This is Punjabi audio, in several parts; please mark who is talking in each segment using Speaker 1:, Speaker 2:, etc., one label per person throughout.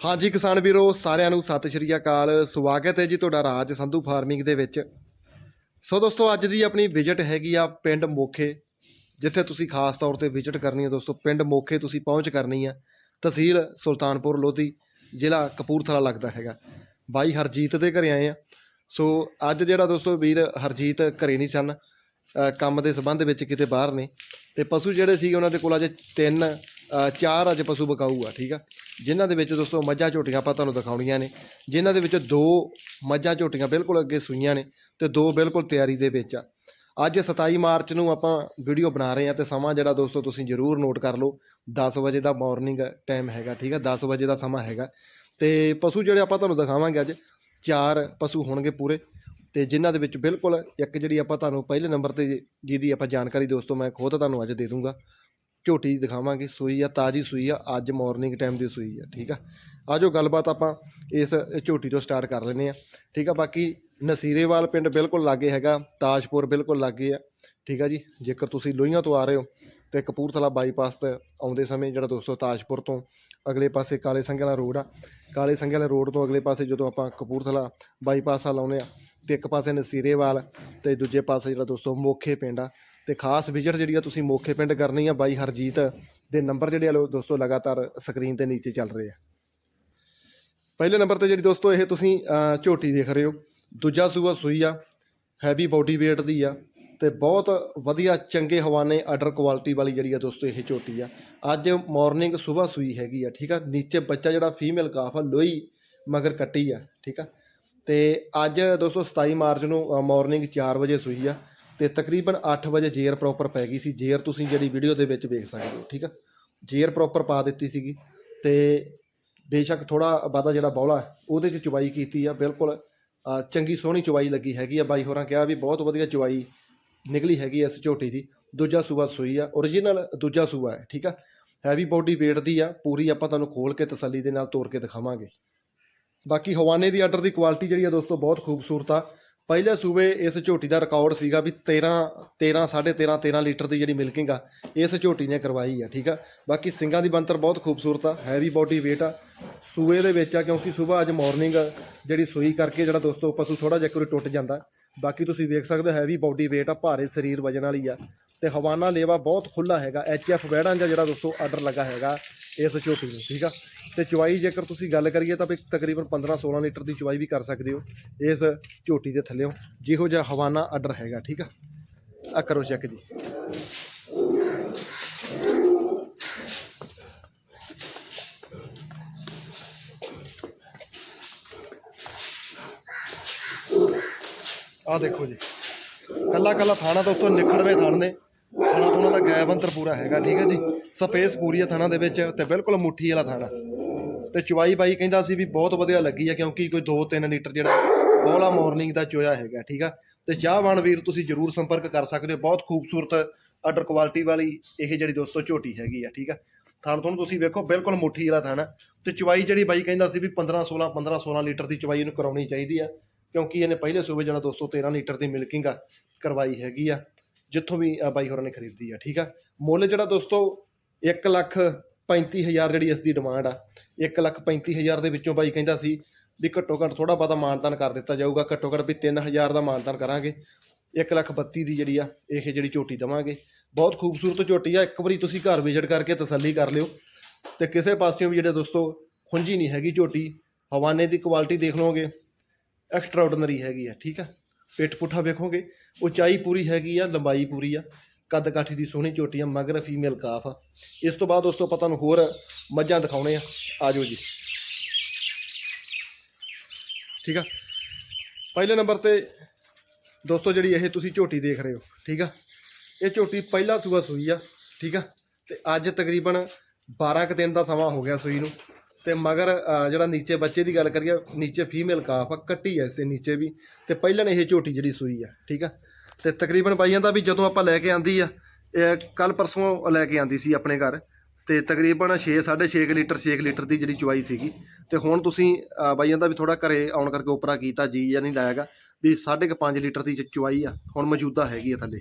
Speaker 1: ਹਾਂਜੀ ਕਿਸਾਨ ਵੀਰੋ, ਸਾਰਿਆਂ ਨੂੰ ਸਤਿ ਸ਼੍ਰੀ ਅਕਾਲ। ਸਵਾਗਤ ਹੈ ਜੀ ਤੁਹਾਡਾ ਰਾਜ ਸੰਧੂ ਫਾਰਮਿੰਗ ਦੇ ਵਿੱਚ। ਸੋ ਦੋਸਤੋ, ਅੱਜ ਦੀ ਆਪਣੀ ਵਿਜ਼ਿਟ ਹੈਗੀ ਆ ਪਿੰਡ ਮੋਖੇ, ਜਿੱਥੇ ਤੁਸੀਂ ਖਾਸ ਤੌਰ ਤੇ ਵਿਜ਼ਿਟ ਕਰਨੀ ਹੈ ਦੋਸਤੋ, ਪਿੰਡ ਮੋਖੇ ਤੁਸੀਂ ਪਹੁੰਚ ਕਰਨੀ ਆ। ਤਹਿਸੀਲ ਸੁਲਤਾਨਪੁਰ, ਲੋਧੀ, ਜ਼ਿਲ੍ਹਾ ਕਪੂਰਥਲਾ ਲੱਗਦਾ ਹੈਗਾ। ਬਾਈ ਹਰਜੀਤ ਦੇ ਘਰੇ ਆਏ ਆ। ਸੋ ਅੱਜ ਜਿਹੜਾ ਦੋਸਤੋ ਵੀਰ ਹਰਜੀਤ ਘਰੇ ਨਹੀਂ ਸਨ ਕੰਮ ਦੇ ਸੰਬੰਧ ਵਿੱਚ ਕਿਤੇ ਬਾਹਰ ਨੇ, ਤੇ ਪਸ਼ੂ ਜਿਹੜੇ ਸੀ ਉਹਨਾਂ ਦੇ ਕੋਲ ਅਜੇ ਤਿੰਨ ਚਾਰ ਅੱਜ ਪਸ਼ੂ ਬਕਾਊ ਆ, ਠੀਕ ਆ? ਜਿਨ੍ਹਾਂ ਦੇ ਵਿੱਚ ਦੋਸਤੋ ਮੱਝਾਂ ਝੋਟੀਆਂ ਆਪਾਂ ਤੁਹਾਨੂੰ ਦਿਖਾਉਣੀਆਂ ਨੇ। ਜਿਨ੍ਹਾਂ ਦੇ ਵਿੱਚ ਦੋ ਮੱਝਾਂ ਝੋਟੀਆਂ ਬਿਲਕੁਲ ਅੱਗੇ ਸੂਈਆਂ ਨੇ ਤੇ ਦੋ ਬਿਲਕੁਲ ਤਿਆਰੀ ਦੇ ਵਿੱਚ ਆ। ਅੱਜ 27 ਮਾਰਚ ਨੂੰ ਆਪਾਂ ਵੀਡੀਓ ਬਣਾ ਰਹੇ ਹਾਂ ਤੇ ਸਮਾਂ ਜਿਹੜਾ ਦੋਸਤੋ ਤੁਸੀਂ ਜ਼ਰੂਰ ਨੋਟ ਕਰ ਲਓ 10 ਵਜੇ ਦਾ ਮਾਰਨਿੰਗ ਟਾਈਮ ਹੈਗਾ, ਠੀਕ ਆ? 10 ਵਜੇ ਦਾ ਸਮਾਂ ਹੈਗਾ। ਤੇ ਪਸ਼ੂ ਜਿਹੜੇ ਆਪਾਂ ਤੁਹਾਨੂੰ ਦਿਖਾਵਾਂਗੇ ਅੱਜ, ਚਾਰ ਪਸ਼ੂ ਹੋਣਗੇ ਪੂਰੇ। ਤੇ ਜਿਨ੍ਹਾਂ ਦੇ ਵਿੱਚ ਬਿਲਕੁਲ ਇੱਕ ਜਿਹੜੀ ਆਪਾਂ ਤੁਹਾਨੂੰ ਪਹਿਲੇ ਨੰਬਰ ਤੇ ਜਿਹਦੀ ਆਪਾਂ ਜਾਣਕਾਰੀ ਦੋਸਤੋ ਮੈਂ ਖੁਦ ਤੁਹਾਨੂੰ ਅੱਜ ਦੇ ਦੂੰਗਾ। ਝੋਟੀ ਦਿਖਾਵਾਂਗੇ, ਸੂਈ ਆ, ਤਾਜੀ ਸੂਈ ਆ, ਅੱਜ ਮਾਰਨਿੰਗ ਟਾਈਮ ਦੀ ਸੂਈ ਆ, ਠੀਕ ਆ? ਆਜੋ ਗੱਲਬਾਤ ਆਪਾਂ ਇਸ ਝੋਟੀ ਤੋਂ ਸਟਾਰਟ ਕਰ ਲੈਨੇ ਆ, ਠੀਕ ਆ? ਬਾਕੀ ਨਸੀਰੇਵਾਲ ਪਿੰਡ ਬਿਲਕੁਲ ਲਾਗੇ ਹੈਗਾ, ਤਾਜਪੁਰ ਬਿਲਕੁਲ ਲਾਗੇ ਆ, ਠੀਕ ਆ ਜੀ? ਜੇਕਰ ਤੁਸੀਂ ਲੋਹੀਆਂ ਤੋਂ ਆ ਰਹੇ ਹੋ ਤੇ ਕਪੂਰਥਲਾ ਬਾਈਪਾਸ ਤੇ ਆਉਂਦੇ ਸਮੇਂ ਜਿਹੜਾ ਦੋਸਤੋ ਤਾਜਪੁਰ ਤੋਂ ਅਗਲੇ ਪਾਸੇ ਕਾਲੇ ਸੰਘਿਆਂ ਵਾਲਾ ਰੋਡ ਆ, ਕਾਲੇ ਸੰਘਿਆਂ ਵਾਲੇ ਰੋਡ ਤੋਂ ਅਗਲੇ ਪਾਸੇ ਜਦੋਂ ਆਪਾਂ ਕਪੂਰਥਲਾ ਬਾਈਪਾਸ ਆ ਲਾਉਨੇ ਆ, ਤੇ ਇੱਕ ਪਾਸੇ ਨਸੀਰੇਵਾਲ ਤੇ ਦੂਜੇ ਪਾਸੇ ਜਿਹੜਾ ਦੋਸਤੋ ਮੋਖੇ ਪਿੰਡ ਆ ਤੇ ਖਾਸ ਵਿਜ਼ਿਟ ਜਿਹੜੀ ਆ ਤੁਸੀਂ ਮੋਖੇ ਪਿੰਡ ਕਰਨੀ ਆ ਬਾਈ ਹਰਜੀਤ ਦੇ ਨੰਬਰ ਜਿਹੜੇ ਆ ਲੋ ਦੋਸਤੋ ਲਗਾਤਾਰ ਸਕਰੀਨ ਤੇ ਨੀਚੇ ਚੱਲ ਰਹੇ ਆ। ਪਹਿਲੇ ਨੰਬਰ ਤੇ ਜਿਹੜੀ ਦੋਸਤੋ ਇਹ ਤੁਸੀਂ ਝੋਟੀ ਦੇਖ ਰਹੇ ਹੋ। ਦੂਜਾ ਸੂਆ ਸੂਈ ਆ ਹੈਵੀ ਬਾਡੀ weight ਦੀ ਆ ਤੇ ਬਹੁਤ ਵਧੀਆ ਚੰਗੇ ਹਵਾਨੇ ਆਰਡਰ ਕੁਆਲਿਟੀ ਵਾਲੀ ਜਿਹੜੀ ਆ ਦੋਸਤੋ ਇਹ ਝੋਟੀ ਆ। ਅੱਜ ਮਾਰਨਿੰਗ ਸਵੇਰ ਸੂਈ ਹੈਗੀ ਆ, ਠੀਕ ਆ? ਨੀਚੇ ਬੱਚਾ ਜਿਹੜਾ ਫੀਮੇਲ ਕਾਫ ਆ, ਲੋਈ ਮਗਰ ਕੱਟੀ ਆ, ਠੀਕ ਆ? ਤੇ ਅੱਜ ਦੋਸਤੋ 27 ਮਾਰਚ ਨੂੰ ਮਾਰਨਿੰਗ 4 ਵਜੇ ਸੂਈ ਆ। ਤੇ ਤਕਰੀਬਨ 8 ਵਜੇ ਜੇਅਰ ਪ੍ਰੋਪਰ ਪੈ ਗਈ ਸੀ। ਜੇਅਰ ਤੁਸੀਂ ਜਿਹੜੀ ਵੀਡੀਓ ਦੇ ਵਿੱਚ ਵੇਖ ਸਕਦੇ ਹੋ, ਠੀਕ ਆ? ਜੇਅਰ ਪ੍ਰੋਪਰ ਪਾ ਦਿੱਤੀ ਸੀਗੀ ਤੇ ਬੇਸ਼ੱਕ ਥੋੜਾ ਵਾਦਾ ਜਿਹੜਾ ਬੌਲਾ ਉਹਦੇ 'ਚ ਚੁਬਾਈ ਕੀਤੀ ਆ, ਬਿਲਕੁਲ ਚੰਗੀ ਸੋਹਣੀ ਚੁਬਾਈ ਲੱਗੀ ਹੈਗੀ ਆ। ਬਾਈ ਹੋਰਾਂ ਕਿਹਾ ਵੀ ਬਹੁਤ ਵਧੀਆ ਚੁਬਾਈ ਨਿਕਲੀ ਹੈਗੀ ਇਸ ਝੋਟੀ ਦੀ। ਦੂਜਾ ਸੂਆ ਸੂਈ ਆ origignal ਦੂਜਾ ਸੂਆ ਹੈ, ਠੀਕ ਆ? ਹੈਵੀ ਬੋਡੀ weight ਦੀ ਆ, ਪੂਰੀ ਆਪਾਂ ਤੁਹਾਨੂੰ ਖੋਲ ਕੇ ਤਸੱਲੀ ਦੇ ਨਾਲ ਤੋੜ ਕੇ ਦਿਖਾਵਾਂਗੇ। ਬਾਕੀ ਹਵਾਨੇ ਦੀ ਆਰਡਰ ਦੀ ਕੁਆਲਿਟੀ ਜਿਹੜੀ ਆ ਦੋਸਤੋ, ਬਹੁਤ ਖੂਬਸੂਰਤ ਆ। ਪਹਿਲੇ ਸੂਬੇ ਇਸ ਝੋਟੀ ਦਾ ਰਿਕਾਰਡ ਸੀਗਾ ਵੀ 13 13 13.5 13 ਲੀਟਰ ਦੀ ਜਿਹੜੀ ਮਿਲਕਿੰਗ ਆ, ਇਸ ਝੋਟੀ ਨੇ ਕਰਵਾਈ ਆ, ਠੀਕ ਆ? ਬਾਕੀ ਸਿੰਗਾਂ ਦੀ ਬੰਤਰ ਬਹੁਤ ਖੂਬਸੂਰਤ ਆ ਹੈਵੀ ਬਾਡੀ weight ਆ। ਸੂਏ ਦੇ ਵਿੱਚ ਆ, ਕਿਉਂਕਿ ਸਵੇਰ ਅੱਜ ਮਾਰਨਿੰਗ ਜਿਹੜੀ ਸੂਈ ਕਰਕੇ ਜਿਹੜਾ ਦੋਸਤੋ, ਪਸ਼ੂ ਥੋੜਾ ਜਿਹਾ ਕੋਈ ਟੁੱਟ ਜਾਂਦਾ। ਬਾਕੀ ਤੁਸੀਂ ਵੇਖ ਸਕਦੇ ਹੋ ਹੈਵੀ ਬਾਡੀ weight ਆ, ਭਾਰੇ ਸਰੀਰ ਵਜਨ ਵਾਲੀ ਆ। ਤੇ ਹਵਾਨਾ ਲੇਵਾ ਬਹੁਤ ਖੁੱਲਾ ਹੈਗਾ ਐਚ ਐਫ ਵੈੜਾਂ ਦਾ ਜਿਹੜਾ ਦੋਸਤੋ ਆਰਡਰ ਲੱਗਾ ਹੈਗਾ ਇਸ ਝੋਟੀ ਨੂੰ, ਠੀਕ ਆ? ਤੇ ਚਵਾਈ ਜੇਕਰ ਤੁਸੀਂ ਗੱਲ ਕਰੀਏ ਤਾਂ ਵੀ ਤਕਰੀਬਨ 15 16 ਲੀਟਰ ਦੀ ਚਵਾਈ ਵੀ ਕਰ ਸਕਦੇ ਹੋ ਇਸ ਝੋਟੀ ਦੇ ਥੱਲੇੋਂ, ਜਿਹੋ ਜਿਹਾ ਹਵਾਨਾ ਆਰਡਰ ਹੈਗਾ, ਠੀਕ ਆ? ਆ ਕਰੋ ਚੈੱਕ ਜੀ। ਆ ਦੇਖੋ ਜੀ ਕੱਲਾ ਕੱਲਾ ਥਾਣਾ ਦੋਸਤੋ, ਨਿਖੜਵੇਂ ਥਣ ਨੇ। ਥਾਣਾ ਥੋਣਾ ਦਾ ਗੈਪ ਅੰਤਰ ਪੂਰਾ ਹੈਗਾ, ਠੀਕ ਹੈ ਜੀ। ਸਪੇਸ ਪੂਰੀ ਹੈ ਥਾਣਾ ਦੇ ਵਿੱਚ ਤੇ ਬਿਲਕੁਲ ਮੁੱਠੀ ਵਾਲਾ ਥਾਣਾ। ਤੇ ਚਵਾਈ ਬਾਈ ਕਹਿੰਦਾ ਸੀ ਵੀ ਬਹੁਤ ਵਧੀਆ ਲੱਗੀ ਆ ਕਿਉਂਕਿ ਕੋਈ 2-3 ਲੀਟਰ ਜਿਹੜਾ ਬੋਲਾ ਮਾਰਨਿੰਗ ਦਾ ਚੋਇਆ ਹੈਗਾ, ਠੀਕ ਆ। ਤੇ ਚਾਹਵਾਨ ਵੀਰ, ਤੁਸੀਂ ਜਰੂਰ ਸੰਪਰਕ ਕਰ ਸਕਦੇ ਹੋ, ਬਹੁਤ ਖੂਬਸੂਰਤ ਆਰਡਰ ਕੁਆਲਿਟੀ ਵਾਲੀ ਇਹ ਜਿਹੜੀ ਦੋਸਤੋ ਝੋਟੀ ਹੈਗੀ ਆ, ਠੀਕ ਆ। ਥਣ ਤੁਹਾਨੂੰ ਤੁਸੀਂ ਵੇਖੋ, ਬਿਲਕੁਲ ਮੁੱਠੀ ਵਾਲਾ ਥਾਣਾ। ਤੇ ਚਵਾਈ ਜਿਹੜੀ ਬਾਈ ਕਹਿੰਦਾ ਸੀ ਵੀ 15 16 15 16 ਲੀਟਰ ਦੀ ਚਵਾਈ ਇਹਨੂੰ ਕਰਾਉਣੀ ਚਾਹੀਦੀ ਆ, ਕਿਉਂਕਿ ਇਹਨੇ ਪਹਿਲੇ ਸੂਬੇ ਜਿਹੜਾ ਦੋਸਤੋ 13 ਲੀਟਰ ਦੀ ਮਿਲਕਿੰਗ ਆ, ਕਰਵਾਈ ਹੈਗੀ ਆ। ਜਿੱਥੋਂ ਵੀ ਆ ਬਾਈ ਹੋਰਾਂ ਨੇ ਖਰੀਦੀ ਆ, ਠੀਕ ਆ? ਮੁੱਲ ਜਿਹੜਾ ਦੋਸਤੋ 1 ਲੱਖ 35000 ਜਿਹੜੀ ਇਸ ਦੀ ਡਿਮਾਂਡ ਆ 1 ਲੱਖ 35000 ਦੇ ਵਿੱਚੋਂ ਬਾਈ ਕਹਿੰਦਾ ਸੀ ਵੀ ਘੱਟੋ ਘੱਟ ਥੋੜਾ ਬਹੁਤਾ ਮਾਨਤਾਨ ਕਰ ਦਿੱਤਾ ਜਾਊਗਾ, ਘੱਟੋ ਘੱਟ ਵੀ 3000 ਦਾ ਮਾਨਤਾਨ ਕਰਾਂਗੇ 1 ਲੱਖ 32 ਦੀ ਜਿਹੜੀ ਆ, ਇਹ ਜਿਹੜੀ ਝੋਟੀ ਦਵਾਂਗੇ। ਬਹੁਤ ਖੂਬਸੂਰਤ ਝੋਟੀ ਆ, ਇੱਕ ਵਾਰੀ ਤੁਸੀਂ ਘਰ ਵਿਜ਼ਿਟ ਕਰਕੇ ਤਸੱਲੀ ਕਰ ਲਿਓ। ਤੇ ਕਿਸੇ ਪਾਸਿਓਂ ਵੀ ਜਿਹੜੇ ਦੋਸਤੋ, ਖੁੰਝੀ ਨਹੀਂ ਹੈਗੀ ਝੋਟੀ, ਹਵਾਨੇ ਦੀ ਕੁਆਲਿਟੀ ਦੇਖ ਲਓਗੇ ਐਕਸਟਰਾ ਹੈਗੀ ਆ, ਠੀਕ ਆ? ਪਿੱਠ ਪੁੱਠਾ ਵੇਖੋਗੇ ਉਚਾਈ ਪੂਰੀ ਹੈਗੀ ਆ, ਲੰਬਾਈ ਪੂਰੀ ਆ, ਕੱਦ ਕਾਠੀ ਦੀ ਸੋਹਣੀ ਝੋਟੀ ਆ, ਮਗਰ ਫੀਮੇਲ ਕਾਫ ਆ। ਇਸ ਤੋਂ ਬਾਅਦ ਉਸ ਤੋਂ ਪਤਾ ਨੂੰ ਹੋਰ ਮੱਝਾਂ ਦਿਖਾਉਣੇ ਆ। ਆਜੋ ਜੀ। ਠੀਕ ਆ? ਪਹਿਲੇ ਨੰਬਰ ਤੇ ਦੋਸਤੋ ਜਿਹੜੀ ਇਹ ਤੁਸੀਂ ਝੋਟੀ ਦੇਖ ਰਹੇ ਹੋ, ਠੀਕ ਆ? ਇਹ ਝੋਟੀ ਪਹਿਲਾ ਸੂਆ ਸੂਈ ਆ, ਠੀਕ ਆ? ਤੇ ਅੱਜ ਤਕਰੀਬਨ 12 ਕੁ ਦਿਨ ਦਾ ਸਮਾਂ ਹੋ ਗਿਆ ਸੂਈ ਨੂੰ। ਤੇ ਮਗਰ ਜਿਹੜਾ ਨੀਚੇ ਬੱਚੇ ਦੀ ਗੱਲ ਕਰੀਏ ਨੀਚੇ ਫੀਮੇਲ ਕਾਫ ਆ ਕੱਟੀ ਐ ਦੇ ਨੀਚੇ ਵੀ। ਤੇ ਪਹਿਲਾਂ ਇਹ ਝੋਟੀ ਜਿਹੜੀ ਸੂਈ ਆ ਠੀਕ ਆ? ਤੇ ਤਕਰੀਬਨ ਬਾਈਆਂ ਦਾ ਵੀ ਜਦੋਂ ਆਪਾਂ ਲੈ ਕੇ ਆਂਦੀ ਆ ਇਹ ਕੱਲ ਪਰਸੋਂ ਲੈ ਕੇ ਆਂਦੀ ਸੀ ਆਪਣੇ ਘਰ। ਤੇ ਤਕਰੀਬਨ 6 6.5 ਲੀਟਰ 6 ਲੀਟਰ ਦੀ ਜਿਹੜੀ ਚੁਆਈ ਸੀਗੀ। ਤੇ ਹੁਣ ਤੁਸੀਂ ਅ, ਬਾਈਆਂ ਦਾ ਵੀ ਥੋੜਾ ਘਰੇ ਆਉਣ ਕਰਕੇ ਉਪਰਾ ਕੀਤਾ ਜੀ ਜਾਂ ਨਹੀਂ ਲਾਇਆਗਾ ਵੀ 5.5 ਲੀਟਰ ਦੀ ਚ- ਚੁਆਈ ਆ ਹੁਣ ਮੌਜੂਦਾ ਹੈਗੀ ਆ ਥੱਲੇ।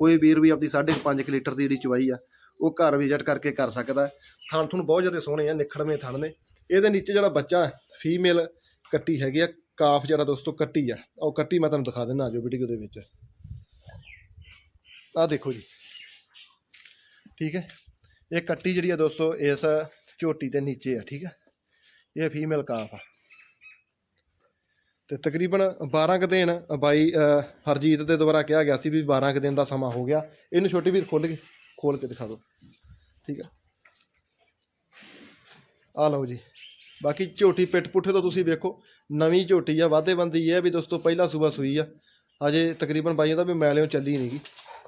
Speaker 1: ਕੋਈ ਵੀਰ ਵੀ ਆਪਦੀ 5.5 ਲੀਟਰ ਦੀ ਜਿਹੜੀ ਚੁਆਈ ਆ ਉਹ ਘਰ ਵਿਜ਼ਿਟ ਕਰਕੇ ਕਰ ਸਕਦਾ ਹੈ। ਥਣ ਥੁਣ ਬਹੁਤ ਜ਼ਿਆਦਾ ਸੋਹਣੇ ਆ, ਨਿਖੜਵੇਂ ਥਣ ਨੇ। ਇਹਦੇ ਨੀਚੇ ਜਿਹੜਾ ਬੱਚਾ ਫੀਮੇਲ ਕੱਟੀ ਹੈਗੀ ਆ ਕਾਫ ਜਿਹੜਾ ਦੋਸਤੋ ਕੱਟੀ ਆ। ਉਹ ਕੱਟੀ ਮੈਂ ਤੁਹਾਨੂੰ ਦਿਖਾ ਦਿੰਦਾ ਆਜੋ ਵੀਡੀਓ ਦੇ ਵਿੱਚ। ਆਹ ਦੇਖੋ ਜੀ। ਠੀਕ ਹੈ? ਇਹ ਕੱਟੀ ਜਿਹੜੀ ਆ ਦੋਸਤੋ, ਇਸ ਝੋਟੀ ਦੇ ਨੀਚੇ ਆ, ਠੀਕ ਹੈ? ਇਹ ਫੀਮੇਲ ਕਾਫ ਆ। ਤੇ ਤਕਰੀਬਨ 12 ਕੁ ਦਿਨ ਬਾਈ ਹਰਜੀਤ ਦੇ ਦੁਆਰਾ ਕਿਹਾ ਗਿਆ ਸੀ ਵੀ 12 ਕੁ ਦਿਨ ਦਾ ਸਮਾਂ ਹੋ ਗਿਆ। ਇਹਨੂੰ ਛੋਟੀ ਵੀਰ ਖੋਲ ਗਈ ਖੋਲ ਕੇ ਦਿਖਾ ਦਿਓ ਠੀਕ ਆ। ਆ ਲਓ ਜੀ। ਬਾਕੀ ਝੋਟੀ ਪਿੱਠ ਪੁੱਠੇ ਤੋਂ ਤੁਸੀਂ ਵੇਖੋ, ਨਵੀਂ ਝੋਟੀ ਆ, ਵਾਧੇ ਬੰਦੀ ਇਹ ਵੀ ਦੋਸਤੋ ਪਹਿਲਾ ਸੂਬਾ ਸੂਈ ਆ। ਅਜੇ ਤਕਰੀਬਨ ਬਾਈਆਂ ਦਾ ਵੀ ਮੈਲਿਓ ਚੱਲੀ ਨਹੀਂਗੀ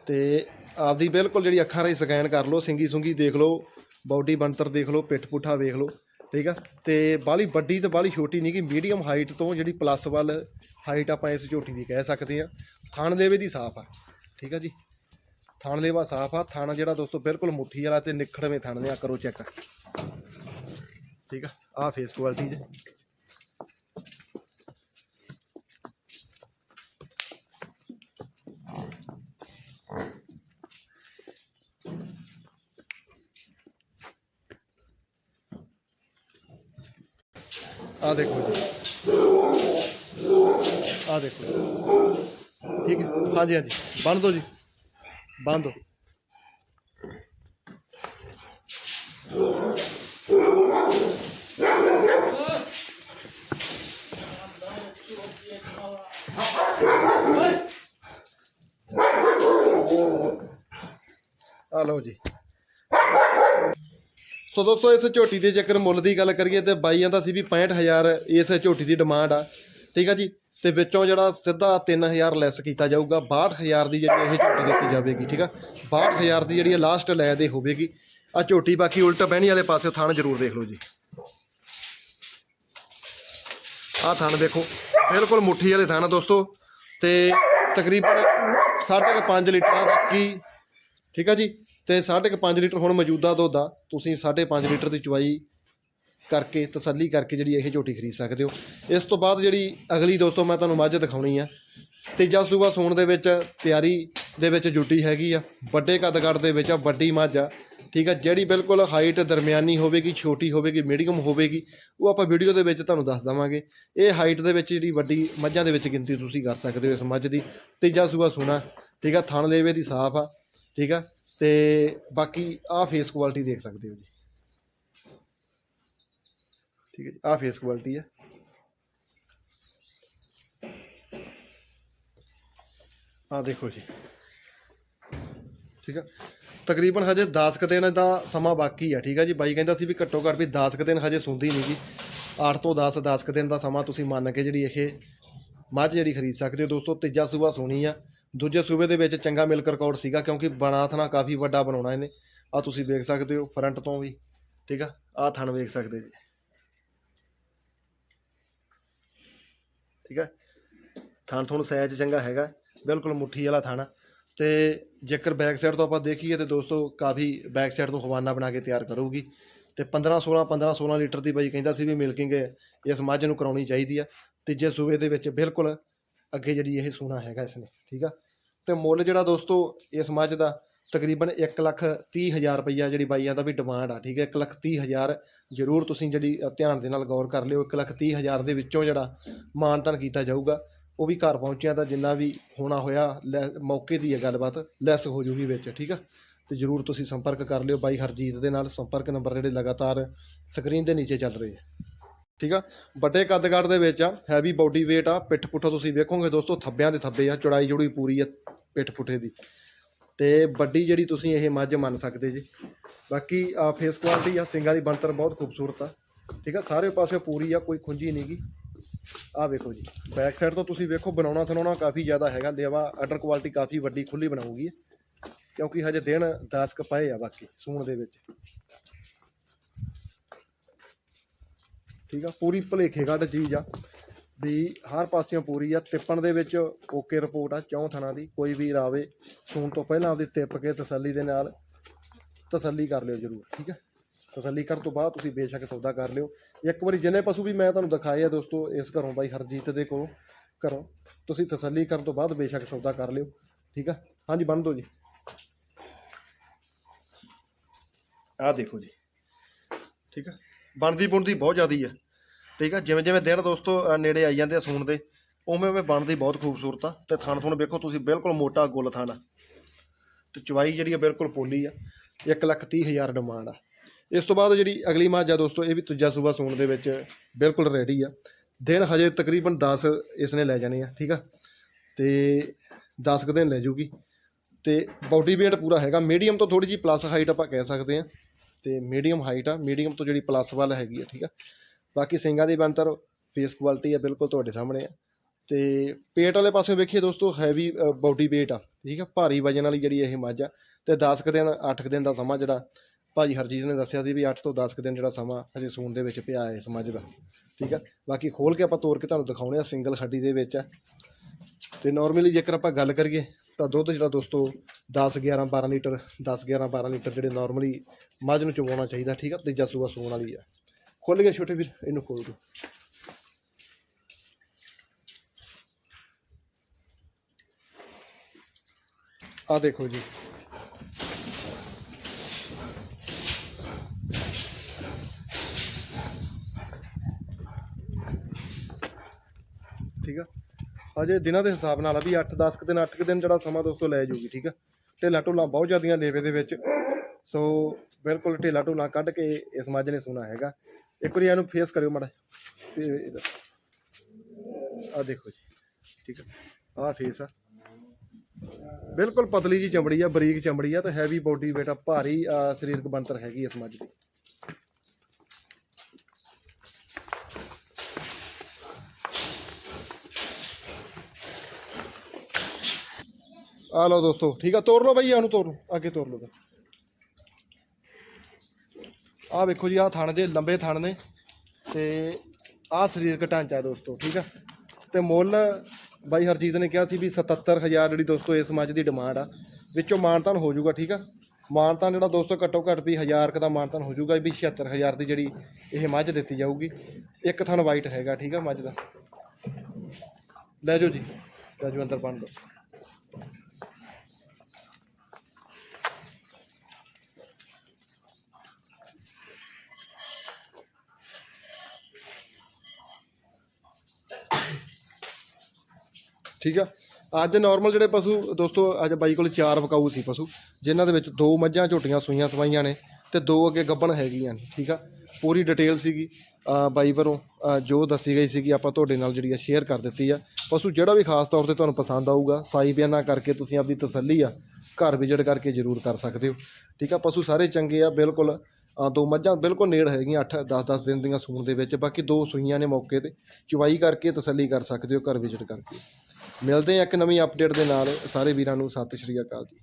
Speaker 1: ਤੇ ਆਪਦੀ ਬਿਲਕੁਲ ਜਿਹੜੀ ਅੱਖਾਂ ਰਾਹੀਂ ਸਕੈਨ ਕਰ ਲਓ, ਸਿੰਗੀ ਸੁੰਗੀ ਦੇਖ ਲਓ ਬਾਡੀ ਬਣਤਰ ਦੇਖ ਲਓ, ਪਿੱਠ ਪੁੱਠਾ ਵੇਖ ਲਓ, ਠੀਕ ਆ। ਤੇ ਬਾਲੀ ਵੱਡੀ ਤੇ ਬਾਲੀ ਛੋਟੀ ਨਹੀਂ ਕਿ ਮੀਡੀਅਮ ਹਾਈਟ ਤੋਂ ਜਿਹੜੀ ਪਲੱਸ ਵੱਲ ਹਾਈਟ ਆਪਾਂ ਇਸ ਝੋਟੀ ਦੀ ਕਹਿ ਸਕਦੇ ਆ। ਥਣ ਦੇਵੇ ਦੀ ਸਾਫ਼ ਆ। ਠੀਕ ਆ ਜੀ। ਥਣ ਲੇਵਾ ਸਾਫ਼ ਆ, ਥਣ ਜਿਹੜਾ ਦੋਸਤੋ ਬਿਲਕੁਲ ਮੁੱਠੀ ਵਾਲਾ ਤੇ ਨਿਖੜਵੇਂ ਥਣ ਨੇ ਆ ਕਰੋ ਚੈੱਕ। ਠੀਕ ਆ ਆ ਫੇਸ ਕੁਆਲਿਟੀ ਜੇ। ਆ ਦੇਖੋ ਜੀ। ਆ ਦੇਖੋ। ਠੀਕ ਹੈ, ਹਾਂਜੀ ਹਾਂਜੀ। ਬੰਨ ਦਿਓ ਜੀ। ਬੰਦ ਦਿਓ ਆ ਲਓ ਜੀ। ਸੋ ਦੋਸਤੋ, ਇਸ ਝੋਟੀ ਦੇ ਜੇਕਰ ਮੁੱਲ ਦੀ ਗੱਲ ਕਰੀਏ ਤੇ ਬਾਈਆਂ ਦਾ ਸੀ ਵੀ 65000 ਇਸ ਝੋਟੀ ਦੀ ਡਿਮਾਂਡ ਆ। ਠੀਕ ਆ ਜੀ? ਤੇ ਵਿੱਚੋਂ ਜਿਹੜਾ ਸਿੱਧਾ 3000 ਲੈਸ ਕੀਤਾ ਜਾਊਗਾ 62000 ਦੀ ਜਿਹੜੀ ਇਹ ਝੋਟੀ ਦਿੱਤੀ ਜਾਵੇਗੀ, ਠੀਕ ਆ? 62000 ਦੀ ਜਿਹੜੀ ਲਾਸਟ ਲੈ ਦੇ ਹੋਵੇਗੀ। ਆ ਝੋਟੀ ਬਾਕੀ ਉਲਟ ਬਹਿਣੀ ਵਾਲੇ ਪਾਸੇ ਥਣ ਜ਼ਰੂਰ ਦੇਖ ਲਓ ਜੀ। ਆ ਥਣ ਦੇਖੋ, ਬਿਲਕੁਲ ਮੁੱਠੀ ਵਾਲੇ ਥਣ ਦੋਸਤੋ। ਤੇ ਤਕਰੀਬਨ 5.5 ਲੀਟਰ ਆ ਬਾਕੀ, ਠੀਕ ਆ ਜੀ? ਤੇ 5.5 ਲੀਟਰ ਹੁਣ ਮੌਜੂਦਾ ਦੁੱਧ ਆ। ਤੁਸੀਂ 5.5 ਲੀਟਰ ਦੀ ਚੁਆਈ ਕਰਕੇ, ਤਸੱਲੀ ਕਰਕੇ ਜਿਹੜੀ ਇਹ ਝੋਟੀ ਖਰੀਦ ਸਕਦੇ ਹੋ। ਇਸ ਤੋਂ ਬਾਅਦ ਜਿਹੜੀ ਅਗਲੀ ਦੋਸਤੋ, ਮੈਂ ਤੁਹਾਨੂੰ ਮੱਝ ਦਿਖਾਉਣੀ ਆ। ਤੀਜਾ ਸੂਬਾ ਸੂਣ ਦੇ ਵਿੱਚ ਤਿਆਰੀ ਦੇ ਵਿੱਚ ਜੁਟੀ ਹੈਗੀ ਆ। ਵੱਡੇ ਕੱਦਗੜ ਦੇ ਵਿੱਚ ਆ, ਵੱਡੀ ਮੱਝ ਆ। ਠੀਕ ਆ, ਜਿਹੜੀ ਬਿਲਕੁਲ ਹਾਈਟ ਦਰਮਿਆਨੀ ਹੋਵੇਗੀ, ਛੋਟੀ ਹੋਵੇਗੀ ਮੀਡੀਅਮ ਹੋਵੇਗੀ, ਉਹ ਆਪਾਂ ਵੀਡੀਓ ਦੇ ਵਿੱਚ ਤੁਹਾਨੂੰ ਦੱਸ ਦਵਾਂਗੇ। ਇਹ ਹਾਈਟ ਦੇ ਵਿੱਚ ਜਿਹੜੀ ਵੱਡੀ ਮੱਝਾਂ ਦੇ ਵਿੱਚ ਗਿਣਤੀ ਤੁਸੀਂ ਕਰ ਸਕਦੇ ਹੋ ਇਸ ਮੱਝ ਦੀ। ਤੀਜਾ ਸੂਬਾ ਸੂਣਾ, ਠੀਕ ਆ, ਥਣ ਲੇਵੇ ਦੀ ਸਾਫ਼ ਆ, ਠੀਕ ਆ, ਤੇ ਬਾਕੀ ਆਹ ਫੇਸ ਕੁਆਲਿਟੀ ਦੇਖ ਸਕਦੇ ਹੋ ਜੀ। ਠੀਕ ਹੈ ਜੀ, ਆਹ ਫੇਸ ਕੁਆਲਿਟੀ ਹੈ। ਆਹ ਦੇਖੋ ਜੀ। ਠੀਕ ਆ। ਤਕਰੀਬਨ ਹਜੇ 10 ਕੁ ਦਿਨ ਦਾ ਸਮਾਂ ਬਾਕੀ ਆ, ਠੀਕ ਆ ਜੀ। ਬਾਈ ਕਹਿੰਦਾ ਸੀ ਵੀ ਘੱਟੋ ਘੱਟ ਵੀ 10 ਕੁ ਦਿਨ ਹਜੇ ਸੁੰਦੀ ਨਹੀਂ ਜੀ 8 ਤੋਂ 10 10 ਕੁ ਦਿਨ ਦਾ ਸਮਾਂ ਤੁਸੀਂ ਮੰਨ ਕੇ ਜਿਹੜੀ ਇਹ ਮੱਝ ਜਿਹੜੀ ਖਰੀਦ ਸਕਦੇ ਹੋ ਦੋਸਤੋ, ਤੀਜਾ ਸੂਬਾ ਸੋਣੀ ਆ। ਦੂਜੇ ਸੂਬੇ ਦੇ ਵਿੱਚ ਚੰਗਾ ਮਿਲਕ ਰਿਕਾਰਡ ਸੀਗਾ ਕਿਉਂਕਿ ਬਣਾ ਥਣਾ ਕਾਫੀ ਵੱਡਾ ਬਣਾਉਣਾ ਇਹਨੇ। ਆ ਤੁਸੀਂ ਵੇਖ ਸਕਦੇ ਹੋ ਫਰੰਟ ਤੋਂ ਵੀ, ਠੀਕ ਆ। ਆ ਥਣ ਵੇਖ ਸਕਦੇ ਜੀ। ਠੀਕ ਹੈ? ਥਾਣ ਥਣ ਸਾਈਜ਼ ਚੰਗਾ ਹੈਗਾ, ਬਿਲਕੁਲ ਮੁੱਠੀ ਵਾਲਾ ਥਾਣਾ। ਆ। ਤੇ ਜੇਕਰ ਬੈਕ ਸਾਈਡ ਤੋਂ ਆਪਾਂ ਦੇਖੀਏ ਤੇ ਦੋਸਤੋ ਕਾਫੀ ਬੈਕ ਸਾਈਡ ਤੋਂ ਹਵਾਨਾ ਬਣਾ ਕੇ ਤਿਆਰ ਕਰੂਗੀ। ਤੇ 15 16 15 16 ਲੀਟਰ ਦੀ ਬਾਈ ਕਹਿੰਦਾ ਸੀ ਵੀ ਮਿਲਕਿੰਗ ਇਸ ਮੱਝ ਨੂੰ ਕਰਾਉਣੀ ਚਾਹੀਦੀ ਆ। ਤੀਜੇ ਸੂਬੇ ਦੇ ਵਿੱਚ ਬਿਲਕੁਲ ਅੱਗੇ ਜਿਹੜੀ ਇਹ ਸੋਨਾ ਹੈਗਾ ਇਸਨੇ ਠੀਕ ਆ? ਤੇ ਮੁੱਲ ਜਿਹੜਾ ਦੋਸਤੋ ਇਸ ਮੱਝ ਦਾ ਤਕਰੀਬਨ 1 ਲੱਖ 30 ਹਜ਼ਾਰ ਰੁਪਈਆ ਜਿਹੜੀ ਬਾਈਆਂ ਦਾ ਵੀ ਡਿਮਾਂਡ ਆ, ਠੀਕ ਹੈ? 1 ਲੱਖ 30 ਹਜ਼ਾਰ ਜ਼ਰੂਰ ਤੁਸੀਂ ਜਿਹੜੀ ਧਿਆਨ ਦੇ ਨਾਲ ਗੌਰ ਕਰ ਲਿਓ 1 ਲੱਖ 30 ਹਜ਼ਾਰ ਦੇ ਵਿੱਚੋਂ ਜਿਹੜਾ ਮਾਨਤਨ ਕੀਤਾ ਜਾਊਗਾ, ਉਹ ਵੀ ਘਰ ਪਹੁੰਚਿਆ ਤਾਂ ਜਿੰਨਾ ਵੀ ਹੋਣਾ ਹੋਇਆ, ਲੈ- ਮੌਕੇ ਦੀ ਹੈ ਗੱਲਬਾਤ ਲੈਸ ਹੋ ਜੂਗੀ ਵਿੱਚ, ਠੀਕ ਆ? ਤੇ ਜ਼ਰੂਰ ਤੁਸੀਂ ਸੰਪਰਕ ਕਰ ਲਿਓ ਬਾਈ ਹਰਜੀਤ ਦੇ ਨਾਲ, ਸੰਪਰਕ ਨੰਬਰ ਜਿਹੜੇ ਲਗਾਤਾਰ ਸਕਰੀਨ ਦੇ ਨੀਚੇ ਚੱਲ ਰਹੇ ਆ, ਠੀਕ ਆ? ਵੱਡੇ ਕੱਦਗੜ ਦੇ ਵਿੱਚ ਆ ਹੈਵੀ ਬਾਡੀ weight ਆ ਪਿੱਠ ਪੁੱਠਾ ਤੁਸੀਂ ਵੇਖੋਗੇ ਦੋਸਤੋ, ਥੱਬਿਆਂ ਦੇ ਥੱਬੇ ਆ ਚੌੜਾਈ ਜੁੜੀ ਪੂਰੀ ਆ ਪਿੱਠ ਪੁੱਠੇ ਦੀ। ਤੇ ਵੱਡੀ ਜਿਹੜੀ ਤੁਸੀਂ ਇਹ ਮੱਝ ਮੰਨ ਸਕਦੇ ਜੀ। ਬਾਕੀ ਆ ਫੇਸ ਕੁਆਲਿਟੀ ਆ ਸਿੰਗਾਂ ਦੀ ਬਣਤਰ ਬਹੁਤ ਖੂਬਸੂਰਤ ਆ। ਠੀਕ ਆ, ਸਾਰੇ ਪਾਸੇ ਪੂਰੀ ਆ, ਕੋਈ ਖੁੰਝੀ ਨਹੀਂਗੀ ਆ ਵੇਖੋ ਜੀ ਬੈਕ ਸਾਈਡ ਤੋਂ ਤੁਸੀਂ ਵੇਖੋ, ਬਣਾਉਣਾ ਥਨਾਉਣਾ ਕਾਫੀ ਜ਼ਿਆਦਾ ਹੈਗਾ। ਲੇਵਾ ਆਰਡਰ ਕੁਆਲਿਟੀ ਕਾਫੀ ਵੱਡੀ ਖੁੱਲੀ ਬਣਾਉਗੀ ਕਿਉਂਕਿ ਹਜੇ ਦਿਨ 10 ਕ ਪਏ ਆ ਬਾਕੀ, ਸੂਣ ਦੇ ਵਿੱਚ। ਠੀਕ ਆ, ਪੂਰੀ ਭਲੇਖੇ ਘੱਟ ਚੀਜ਼ ਆ। ਵੀ ਹਰ ਪਾਸਿਓਂ ਪੂਰੀ ਆ। ਤਿੱਪਣ ਦੇ ਵਿੱਚ ਓਕੇ ਰਿਪੋਰਟ ਆ, ਚੌਂ ਥਣਾ ਦੀ, ਕੋਈ ਵੀ ਰਾਵੇ ਸੂਣ ਤੋਂ ਪਹਿਲਾਂ ਆਪਦੀ ਤਿੱਪ ਕੇ ਤਸੱਲੀ ਦੇ ਨਾਲ ਤਸੱਲੀ ਕਰ ਲਿਓ ਜਰੂਰ, ਠੀਕ ਆ ਤਸੱਲੀ ਕਰਨ ਤੋਂ ਬਾਅਦ ਤੁਸੀਂ ਬੇਸ਼ੱਕ ਸੌਦਾ ਕਰ ਲਿਓ। ਇੱਕ ਵਾਰੀ ਜਿੰਨੇ ਪਸ਼ੂ ਵੀ ਮੈਂ ਤੁਹਾਨੂੰ ਦਿਖਾਏ ਆ ਦੋਸਤੋ, ਇਸ ਘਰੋਂ ਬਾਈ ਹਰਜੀਤ ਦੇ ਕੋਲ ਘਰੋਂ, ਤੁਸੀਂ ਤਸੱਲੀ ਕਰਨ ਤੋਂ ਬਾਅਦ ਬੇਸ਼ੱਕ ਸੌਦਾ ਕਰ ਲਿਓ, ਠੀਕ ਆ ਹਾਂਜੀ ਬੰਨ ਦਿਓ ਜੀ। ਆਹ ਦੇਖੋ ਜੀ, ਠੀਕ ਆ ਬਣਦੀ ਬੁਣਦੀ ਬਹੁਤ ਜ਼ਿਆਦੀ ਆ, ਠੀਕ ਆ ਜਿਵੇਂ ਜਿਵੇਂ ਦਿਨ ਦੋਸਤੋ ਨੇੜੇ ਆਈ ਜਾਂਦੇ ਆ ਸੂਣ ਦੇ, ਉਵੇਂ ਉਵੇਂ ਬਣਦੀ ਬਹੁਤ ਖੂਬਸੂਰਤ ਆ। ਤੇ ਥਣ ਥੁਣ ਵੇਖੋ, ਤੁਸੀਂ ਬਿਲਕੁਲ ਮੋਟਾ ਗੁੱਲ ਥਣ ਆ। ਤੇ ਚਵਾਈ ਜਿਹੜੀ ਆ ਬਿਲਕੁਲ ਪੋਲੀ ਆ 1 ਲੱਖ ਤੀਹ ਹਜ਼ਾਰ ਡਿਮਾਂਡ ਆ। ਇਸ ਤੋਂ ਬਾਅਦ ਜਿਹੜੀ ਅਗਲੀ ਮੱਝ ਆ ਦੋਸਤੋ, ਇਹ ਵੀ ਤੁਜਾ ਸੂਬਾ ਸੂਣ ਦੇ ਵਿੱਚ ਬਿਲਕੁਲ ਰੈਡੀ ਆ। ਦਿਨ ਹਜੇ ਤਕਰੀਬਨ 10 ਇਸ ਨੇ ਲੈ ਜਾਣੇ ਆ, ਠੀਕ ਆ? ਤੇ 10 ਕੁ ਦਿਨ ਲੈ ਜੂਗੀ। ਤੇ ਬਾਡੀ weight ਪੂਰਾ ਹੈਗਾ। ਮੀਡੀਅਮ ਤੋਂ ਥੋੜੀ ਜੀ ਪਲੱਸ ਹਾਈਟ ਆਪਾਂ ਕਹਿ ਸਕਦੇ ਆ। ਤੇ ਮੀਡੀਅਮ ਹਾਈਟ ਆ। ਮੀਡੀਅਮ ਤੋਂ ਜਿਹੜੀ ਪਲੱਸ ਵੱਲ ਹੈਗੀ ਆ, ਠੀਕ ਆ? ਬਾਕੀ ਸਿੰਗਾਂ ਦੀ ਬਣਤਰ ਫੇਸ ਕੁਆਲਿਟੀ ਆ ਬਿਲਕੁਲ ਤੁਹਾਡੇ ਸਾਹਮਣੇ ਆ। ਤੇ ਪੇਟ ਵਾਲੇ ਪਾਸੇ ਵੇਖੀਏ ਦੋਸਤੋ ਹੈਵੀ ਬਾਡੀ weight ਆ। ਠੀਕ ਆ, ਭਾਰੀ ਵਜਨ ਵਾਲੀ ਜਿਹੜੀ ਇਹ ਮੱਝ ਆ, ਤੇ 10 ਕੁ ਦਿਨ 8 ਕੁ ਦਿਨ ਦਾ ਸਮਾਂ ਜਿਹੜਾ, ਭਾਜੀ ਹਰਜੀਤ ਨੇ ਦੱਸਿਆ ਸੀ ਵੀ 8 ਤੋਂ 10 ਕੁ ਦਿਨ ਜਿਹੜਾ ਸਮਾਂ ਹਜੇ ਸੂਣ ਦੇ ਵਿੱਚ ਪਿਆ ਹੈ ਇਸ ਮੱਝ ਦਾ, ਠੀਕ ਆ। ਬਾਕੀ ਖੋਲ ਕੇ ਆਪਾਂ ਤੋੜ ਕੇ ਤੁਹਾਨੂੰ ਦਿਖਾਉਣੇ ਆ ਸਿੰਗਲ ਹੱਡੀ ਦੇ ਵਿੱਚ ਆ। ਤੇ ਨਾਰਮਲੀ ਜੇਕਰ ਆਪਾਂ ਗੱਲ ਕਰੀਏ, ਤਾਂ ਦੁੱਧ ਜਿਹੜਾ ਦੋਸਤੋ 10 11 12 ਲੀਟਰ 10 11 12 ਲੀਟਰ ਜਿਹੜੇ ਨਾਰਮਲੀ ਮੱਝ ਨੂੰ ਚਵਾਉਣਾ ਚਾਹੀਦਾ, ਠੀਕ ਆ, ਤੀਜਾ ਸੂਆ ਸੂਣ ਵਾਲੀ ਆ। ਖੁੱਲ ਗਿਆ ਛੋਟੇ ਵੀਰ, ਇਹਨੂੰ ਖੋਲ ਦੋ ਆ ਦੇਖੋ ਜੀ। ਠੀਕ ਆ? ਅਜੇ ਦਿਨਾਂ ਦੇ ਹਿਸਾਬ ਨਾਲ ਆ ਵੀ 8-10 ਕੁ ਦਿਨ 8 ਕੁ ਦਿਨ ਜਿਹੜਾ ਸਮਾਂ ਦੋਸਤੋ ਲੈ ਜਾਊਗੀ ਠੀਕ ਆ? ਢੇਲਾ ਢੋਲਾਂ ਬਹੁਤ ਜ਼ਿਆਦੀਆਂ ਲੇਵੇ ਦੇ ਵਿੱਚ। ਸੋ ਬਿਲਕੁਲ ਢੇਲਾ ਢੋਲਾਂ ਕੱਢ ਕੇ ਇਸ ਮੱਝ ਨੇ ਸੁਣਾ ਹੈਗਾ। ਇੱਕ ਵਾਰੀ ਇਹਨੂੰ ਫੇਸ ਕਰਿਓ ਮੜਾ ਆ ਦੇਖੋ ਜੀ। ਠੀਕ ਆ? ਆ ਫੇਸ ਆ। ਬਿਲਕੁਲ ਪਤਲੀ ਜੀ ਚਮੜੀ ਆ, ਬਰੀਕ ਚਮੜੀ ਆ ਤੇ ਹੈਵੀ ਬੋਡੀ weight ਆ, ਭਾਰੀ ਸਰੀਰਕ ਬਣਤਰ ਹੈਗੀ ਇਸ ਮੱਝ ਦੀ। ਆ ਲਓ ਦੋਸਤੋ, ਠੀਕ ਆ ਤੋੜ ਲਓ ਬਈ ਇਹਨੂੰ ਤੋੜ ਲਓ, ਅੱਗੇ ਤੋੜ ਲਓ ਆ ਵੇਖੋ ਜੀ ਆ ਥਣ ਦੇ ਲੰਬੇ ਥਣ ਨੇ ਤੇ ਆ ਸਰੀਰਕ ਢਾਂਚਾ ਦੋਸਤੋ, ਠੀਕ ਆ? ਤੇ ਮੁੱਲ ਬਾਈ ਹਰਜੀਤ ਨੇ ਕਿਹਾ ਸੀ ਵੀ 77000 ਜਿਹੜੀ ਦੋਸਤੋ ਇਸ ਮੱਝ ਦੀ ਡਿਮਾਂਡ ਆ, ਵਿੱਚੋਂ ਮਾਨਤਾਨ ਹੋ ਜਾਊਗਾ, ਠੀਕ ਆ? ਮਾਨਤਾਨ ਜਿਹੜਾ ਦੋਸਤੋ ਘੱਟੋ ਘੱਟ ਵੀ 1000 ਕ ਦਾ ਮਾਨਤਾਨ ਹੋ ਜਾਊਗਾ, ਵੀ 76000 ਦੀ ਜਿਹੜੀ ਇਹ ਮੱਝ ਦਿੱਤੀ ਜਾਊਗੀ। ਇੱਕ ਥਣ ਵਾਈਟ ਹੈਗਾ, ਠੀਕ ਆ ਮੱਝ ਦਾ। ਲੈ ਜਾਓ ਜੀ, ਲੈ ਜਾਓ ਅੰਦਰ ਬਣ ਦੋ ਠੀਕ ਆ? ਅੱਜ ਨਾਰਮਲ ਜਿਹੜੇ ਪਸ਼ੂ, ਦੋਸਤੋ, ਅੱਜ ਬਾਈ ਕੋਲ ਚਾਰ ਵਕਾਊ ਸੀ ਪਸ਼ੂ, ਜਿਨ੍ਹਾਂ ਦੇ ਵਿੱਚ ਦੋ ਮੱਝਾਂ, ਝੋਟੀਆਂ ਸੂਈਆਂ ਸਵਾਈਆਂ ਨੇ ਤੇ ਦੋ ਅੱਗੇ ਗੱਬਣ ਹੈਗੀਆਂ ਨੇ, ਠੀਕ ਆ? ਪੂਰੀ ਡਿਟੇਲ ਸੀਗੀ। ਬਾਈ ਵੱਲੋਂ ਜੋ ਦੱਸੀ ਗਈ ਸੀਗੀ, ਆਪਾਂ ਤੁਹਾਡੇ ਨਾਲ ਜਿਹੜੀ ਆ ਸ਼ੇਅਰ ਕਰ ਦਿੱਤੀ ਆ। ਪਸ਼ੂ ਜਿਹੜਾ ਵੀ ਖਾਸ ਤੌਰ ਤੇ ਤੁਹਾਨੂੰ ਪਸੰਦ ਆਊਗਾ, ਸਾਈ ਬਿਆਨਾ ਕਰਕੇ ਤੁਸੀਂ ਆਪਦੀ ਤਸੱਲੀ ਆ, ਘਰ ਵਿਜਿਟ ਕਰਕੇ ਜ਼ਰੂਰ ਕਰ ਸਕਦੇ ਹੋ, ਠੀਕ ਆ? ਪਸ਼ੂ ਸਾਰੇ ਚੰਗੇ ਆ, ਬਿਲਕੁਲ ਦੋ ਮੱਝਾਂ ਬਿਲਕੁਲ ਨੇੜ ਹੈਗੀਆਂ 8 10 10 ਦਿਨ ਦੀਆਂ ਸੂਣ ਦੇ ਵਿੱਚ, ਬਾਕੀ ਦੋ ਸੂਈਆਂ ਨੇ ਮੌਕੇ ਤੇ ਚਵਾਈ ਕਰਕੇ ਤਸੱਲੀ ਕਰ ਸਕਦੇ ਹੋ, ਘਰ ਵਿਜਿਟ ਕਰਕੇ। ਮਿਲਦੇ ਹਾਂ ਇੱਕ ਨਵੀਂ ਅਪਡੇਟ ਦੇ ਨਾਲ। ਸਾਰੇ ਵੀਰਾਂ ਨੂੰ ਸਤਿ ਸ਼੍ਰੀ ਅਕਾਲ ਜੀ।